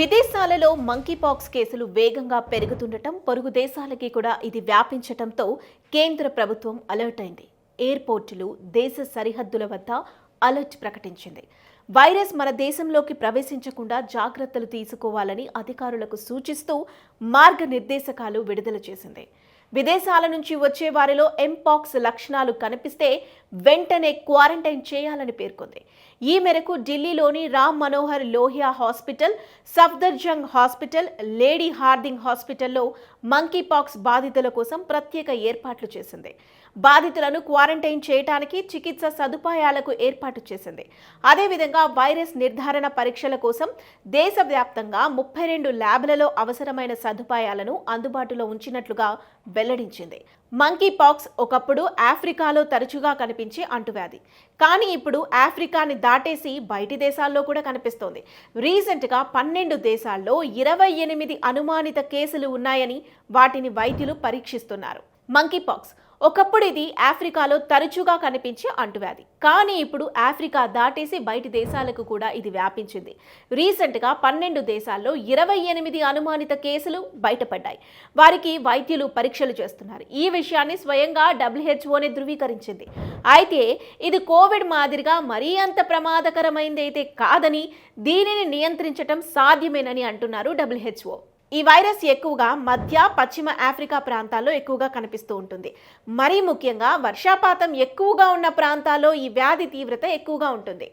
విదేశాలలో మంకీపాక్స్ కేసులు వేగంగా పెరుగుతుండటం పొరుగు దేశాలకి కూడా ఇది వ్యాపించటంతో కేంద్ర ప్రభుత్వం అలర్ట్ అయింది. ఎయిర్పోర్టులు దేశ సరిహద్దుల వద్ద అలర్ట్ ప్రకటించింది. వైరస్ మన దేశంలోకి ప్రవేశించకుండా జాగ్రత్తలు తీసుకోవాలని అధికారులకు సూచిస్తూ మార్గనిర్దేశకాలు విడుదల చేసింది. విదేశాల నుంచి వచ్చే వారిలో ఎంపాక్స్ లక్షణాలు కనిపిస్తే వెంటనే క్వారంటైన్ చేయాలని పేర్కొంది. ఈ మేరకు ఢిల్లీలోని Ram Manohar Lohia hospital Safdarjung hospital lady Hardinge హాస్పిటల్లో మంకీపాక్స్ బాధితుల కోసం ప్రత్యేక ఏర్పాట్లు చేసింది. బాధితులను క్వారంటైన్ చేయడానికి చికిత్స సదుపాయాలకు ఏర్పాటు చేసింది. అదేవిధంగా వైరస్ నిర్ధారణ పరీక్షల కోసం దేశవ్యాప్తంగా ముప్పై రెండు ల్యాబ్లలో అవసరమైన సదుపాయాలను అందుబాటులో ఉంచినట్లుగా వెల్లడించింది. మంకీ పాక్స్ ఒకప్పుడు ఆఫ్రికాలో తరచుగా కనిపించే అంటువ్యాధి. కానీ ఇప్పుడు ఆఫ్రికాని దాటేసి బయటి దేశాల్లో కూడా కనిపిస్తోంది. రీసెంట్గా పన్నెండు దేశాల్లో ఇరవై ఎనిమిది అనుమానిత కేసులు ఉన్నాయని వాటిని వైద్యులు పరీక్షిస్తున్నారు. మంకీ పాక్స్ ఒకప్పుడు ఇది ఆఫ్రికాలో తరచుగా కనిపించే అంటువ్యాధి. కానీ ఇప్పుడు ఆఫ్రికా దాటేసి బయటి దేశాలకు కూడా ఇది వ్యాపించింది. రీసెంట్గా పన్నెండు దేశాల్లో ఇరవై ఎనిమిది అనుమానిత కేసులు బయటపడ్డాయి. వారికి వైద్యులు పరీక్షలు చేస్తున్నారు. ఈ విషయాన్ని స్వయంగా డబ్ల్యూహెచ్ఓనే ధృవీకరించింది. అయితే ఇది కోవిడ్ మాదిరిగా మరీ అంత ప్రమాదకరమైందైతే కాదని దీనిని నియంత్రించటం సాధ్యమేనని అంటున్నారు డబ్ల్యూహెచ్ఓ. ఈ వైరస్ ఎక్కువగా మధ్య పశ్చిమ ఆఫ్రికా ప్రాంతాల్లో ఎక్కువగా కనిపిస్తూ ఉంటుంది. మరీ ముఖ్యంగా వర్షాపాతం ఎక్కువగా ఉన్న ప్రాంతాల్లో ఈ వ్యాధి తీవ్రత ఎక్కువగా ఉంటుంది.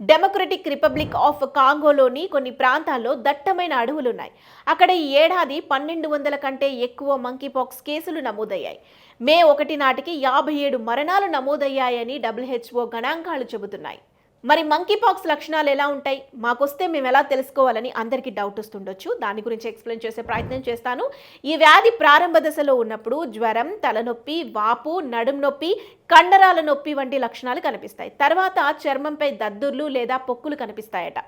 డెమోక్రటిక్ రిపబ్లిక్ ఆఫ్ కాంగోలోని కొన్ని ప్రాంతాల్లో దట్టమైన అడవులు ఉన్నాయి అక్కడ ఈ ఏడాది పన్నెండు వందల కంటే ఎక్కువ మంకీపాక్స్ కేసులు నమోదయ్యాయి. మే ఒకటి నాటికి యాభై ఏడు మరణాలు నమోదయ్యాయని డబ్ల్యూహెచ్ఓ గణాంకాలు చెబుతున్నాయి. మరి మంకీపాక్స్ లక్షణాలు ఎలా ఉంటాయి? మాకొస్తే మేము ఎలా తెలుసుకోవాలని అందరికీ డౌట్ వస్తుండొచ్చు. దాని గురించి ఎక్స్ప్లెయిన్ చేసే ప్రయత్నం చేస్తాను. ఈ వ్యాధి ప్రారంభ దశలో ఉన్నప్పుడు జ్వరం తలనొప్పి వాపు నడుం నొప్పి కండరాల నొప్పి వంటి లక్షణాలు కనిపిస్తాయి. తర్వాత చర్మంపై దద్దుర్లు లేదా పొక్కులు కనిపిస్తాయట.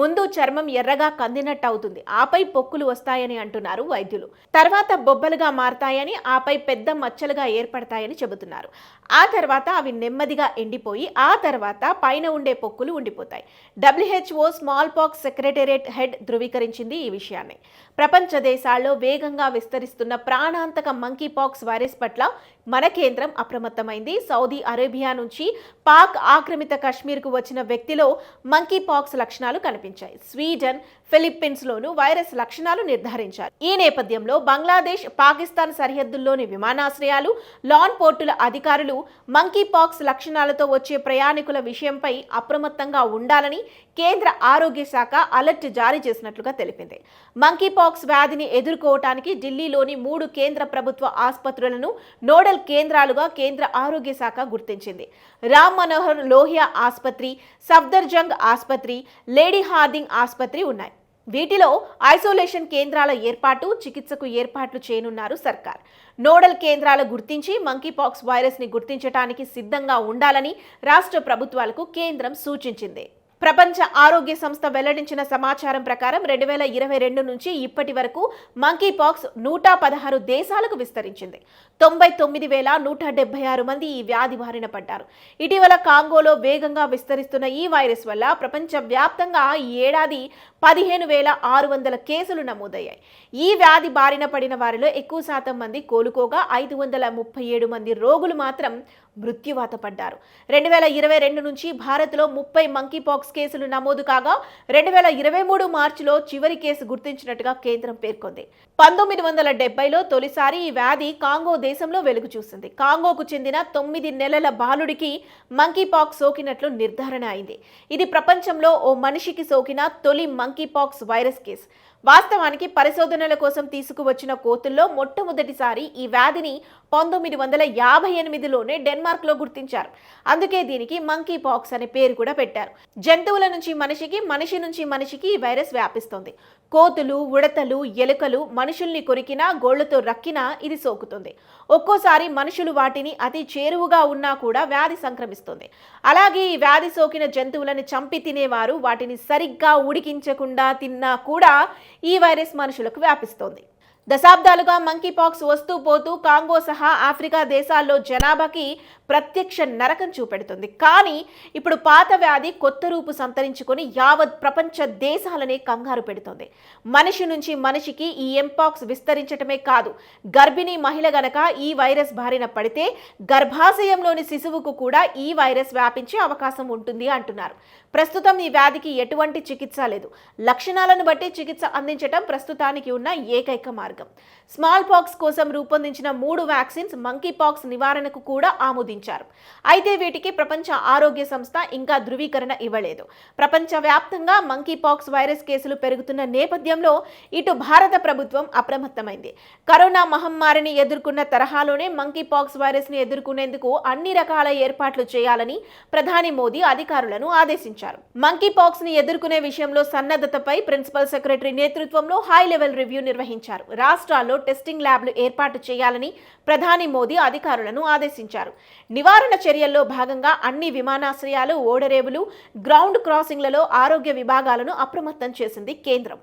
ముందు చర్మం ఎర్రగా కందినట్టు అవుతుంది ఆపై పొక్కులు వస్తాయని అంటున్నారు వైద్యులు. తర్వాత బొబ్బలుగా మారతాయని ఆపై పెద్ద మచ్చలుగా ఏర్పడతాయని చెబుతున్నారు. ఆ తర్వాత అవి నెమ్మదిగా ఎండిపోయి ఆ తర్వాత పైన ఉండే పొక్కులు ఉండిపోతాయి. WHO small pox secretariat head ధృవీకరించింది ఈ విషయాన్ని. ప్రపంచ దేశాల్లో వేగంగా విస్తరిస్తున్న ప్రాణాంతక మంకీ పాక్స్ వైరస్ పట్ల మన కేంద్రం అప్రమత్తమైంది. సౌదీ అరేబియా నుంచి పాక్ ఆక్రమిత కశ్మీర్కు వచ్చిన వ్యక్తిలో మంకీ పాక్స్ లక్షణాలు కనిపించాయి. స్వీడన్ ఫిలిప్పీన్స్లోనూ వైరస్ లక్షణాలు నిర్ధారించారు. ఈ నేపథ్యంలో బంగ్లాదేశ్ పాకిస్తాన్ సరిహద్దుల్లోని విమానాశ్రయాలు లాన్ పోర్టుల అధికారులు మంకీ పాక్స్ లక్షణాలతో వచ్చే ప్రయాణికుల విషయంపై అప్రమత్తంగా ఉండాలని కేంద్ర ఆరోగ్య శాఖ అలర్ట్ జారీ చేసినట్లుగా తెలిపింది. మంకీ పాక్స్ వ్యాధిని ఎదుర్కోవటానికి ఢిల్లీలోని మూడు కేంద్ర ప్రభుత్వ ఆసుపత్రులను నోడల్ కేంద్రాలుగా కేంద్ర ఆరోగ్య శాఖ గుర్తించింది. రామ్ మనోహర్ లోహియా ఆసుపత్రి సఫ్దర్జంగ్ ఆసుపత్రి లేడీ హార్దింగ్ ఆసుపత్రి ఉన్నాయి. వీటిలో ఐసోలేషన్ కేంద్రాల ఏర్పాటు చికిత్సకు ఏర్పాట్లు చేయనున్నారు సర్కార్. నోడల్ కేంద్రాలు గుర్తించి మంకీపాక్స్ వైరస్ని గుర్తించడానికి సిద్ధంగా ఉండాలని రాష్ట్ర ప్రభుత్వాలకు కేంద్రం సూచించింది. ప్రపంచ ఆరోగ్య సంస్థ వెల్లడించిన సమాచారం ప్రకారం రెండు వేల ఇరవై రెండు నుంచి ఇప్పటి వరకు మంకీ పాక్స్ నూట పదహారు దేశాలకు విస్తరించింది. తొంభై తొమ్మిది వేల నూట డెబ్బై ఆరు మంది ఈ వ్యాధి బారిన పడ్డారు. ఇటీవల కాంగోలో వేగంగా విస్తరిస్తున్న ఈ వైరస్ వల్ల ప్రపంచవ్యాప్తంగా ఈ ఏడాది పదిహేను వేల ఆరు వందల కేసులు నమోదయ్యాయి. ఈ వ్యాధి బారిన పడిన వారిలో ఎక్కువ శాతం మంది కోలుకోగా ఐదు వందల ముప్పై ఏడు మంది రోగులు మాత్రం మృత్యువాత పడ్డారు. రెండు వేల ఇరవై రెండు నుంచి భారత్లో ముప్పై మంకీపాక్స్ కేసులు నమోదు కాగా రెండు వేల ఇరవై మూడు మార్చిలో చివరి కేసు గుర్తించినట్టుగా కేంద్రం పేర్కొంది. పంతొమ్మిది వందల డెబ్బైలో తొలిసారి ఈ వ్యాధి కాంగో దేశంలో వెలుగు చూసింది. కాంగోకు చెందిన తొమ్మిది నెలల బాలుడికి మంకీపాక్స్ సోకినట్లు నిర్ధారణ అయింది. ఇది ప్రపంచంలో ఓ మనిషికి సోకిన తొలి మంకీపాక్స్ వైరస్ కేసు. వాస్తవానికి పరిశోధనల కోసం తీసుకువచ్చిన కోతుల్లో మొట్టమొదటిసారి ఈ వ్యాధిని పంతొమ్మిది వందల యాభై ఎనిమిదిలోనే డెన్మార్క్లో గుర్తించారు. అందుకే దీనికి మంకీ పాక్స్ అనే పేరు కూడా పెట్టారు. జంతువుల నుంచి మనిషికి మనిషి నుంచి మనిషికి ఈ వైరస్ వ్యాపిస్తుంది. కోతులు ఉడతలు ఎలుకలు మనుషుల్ని కొరికినా గోళ్ళతో రక్కినా ఇది సోకుతుంది. ఒక్కోసారి మనుషులు వాటిని అతి చేరువుగా ఉన్నా కూడా వ్యాధి సంక్రమిస్తుంది. అలాగే ఈ వ్యాధి సోకిన జంతువులను చంపి తినేవారు వాటిని సరిగ్గా ఉడికించకుండా తిన్నా కూడా ఈ వైరస్ మనుషులకు వ్యాపిస్తోంది. దశాబ్దాలుగా మంకీ పాక్స్ వస్తూ పోతూ కాంగో సహా ఆఫ్రికా దేశాల్లో జనాభాకి ప్రత్యక్ష నరకం చూపెడుతుంది. కానీ ఇప్పుడు పాత వ్యాధి కొత్త రూపు సంతరించుకొని యావత్ ప్రపంచ దేశాలనే కంగారు పెడుతుంది. మనిషి నుంచి మనిషికి ఈ ఎంపాక్స్ విస్తరించటమే కాదు గర్భిణీ మహిళ గనక ఈ వైరస్ బారిన పడితే గర్భాశయంలోని శిశువుకు కూడా ఈ వైరస్ వ్యాపించే అవకాశం ఉంటుంది అంటున్నారు. ప్రస్తుతం ఈ వ్యాధికి ఎటువంటి చికిత్స లేదు. లక్షణాలను బట్టి చికిత్స అందించటం ప్రస్తుతానికి ఉన్న ఏకైక మార్గం. స్మాల్ పాక్స్ కోసం రూపొందించిన మూడు వ్యాక్సిన్స్ మంకీ పాక్స్ నివారణకు కూడా ఆమోదించారు. అయితే వీటికి ప్రపంచ ఆరోగ్య సంస్థ ఇంకా ధృవీకరణ ఇవ్వలేదు. ప్రపంచ వ్యాప్తంగా మంకీ పాక్స్ వైరస్ కేసులు పెరుగుతున్న నేపథ్యంలో ఇటు భారత ప్రభుత్వం అప్రమత్తమైంది. కరోనా మహమ్మారిని ఎదుర్కొన్న తరహాలోనే మంకీ పాక్స్ వైరస్ని ఎదుర్కొనేందుకు అన్ని రకాల ఏర్పాట్లు చేయాలని ప్రధాని మోదీ అధికారులను ఆదేశించారు. మంకీ పాక్స్ని ఎదుర్కొనే విషయంలో సన్నద్ధతపై ప్రిన్సిపల్ సెక్రటరీ నేతృత్వంలో హై లెవెల్ రివ్యూ నిర్వహించారు. రాష్ట్రాల్లో టెస్టింగ్ ల్యాబ్లు ఏర్పాటు చేయాలని ప్రధాని మోదీ అధికారులను ఆదేశించారు. నివారణ చర్యల్లో భాగంగా అన్ని విమానాశ్రయాలు ఓడరేవులు గ్రౌండ్ క్రాసింగ్లలో ఆరోగ్య విభాగాలను అప్రమత్తం చేసింది కేంద్రం.